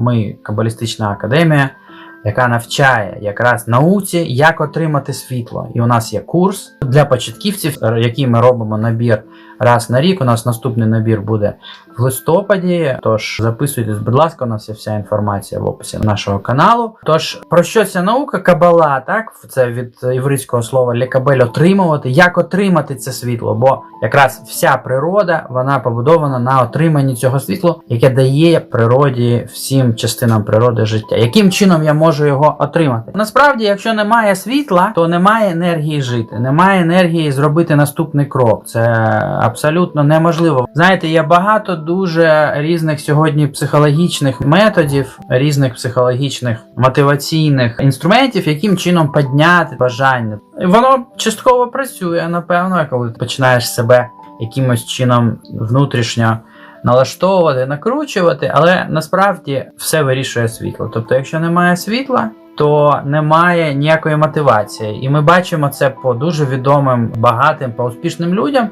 ми Кабалістична академія, яка навчає якраз науці, як отримати світло. І у нас є курс для початківців, який ми робимо набір раз на рік. У нас наступний набір буде в листопаді. Тож записуйтесь, будь ласка, у нас є вся інформація в описі нашого каналу. Тож про що ця наука? Кабала, так це від єврейського слова лікабель отримувати. Як отримати це світло? Бо якраз вся природа вона побудована на отриманні цього світла, яке дає природі всім частинам природи життя. Яким чином я можу його отримати? Насправді, якщо немає світла, то немає енергії жити, немає енергії зробити наступний крок. Це абсолютно неможливо. Знаєте, є багато дуже різних сьогодні психологічних методів, різних психологічних мотиваційних інструментів, яким чином підняти бажання. Воно частково працює, напевно, коли ти починаєш себе якимось чином внутрішньо. Налаштовувати, накручувати, але насправді все вирішує світло. Тобто, якщо немає світла, то немає ніякої мотивації. І ми бачимо це по дуже відомим, багатим, по успішним людям,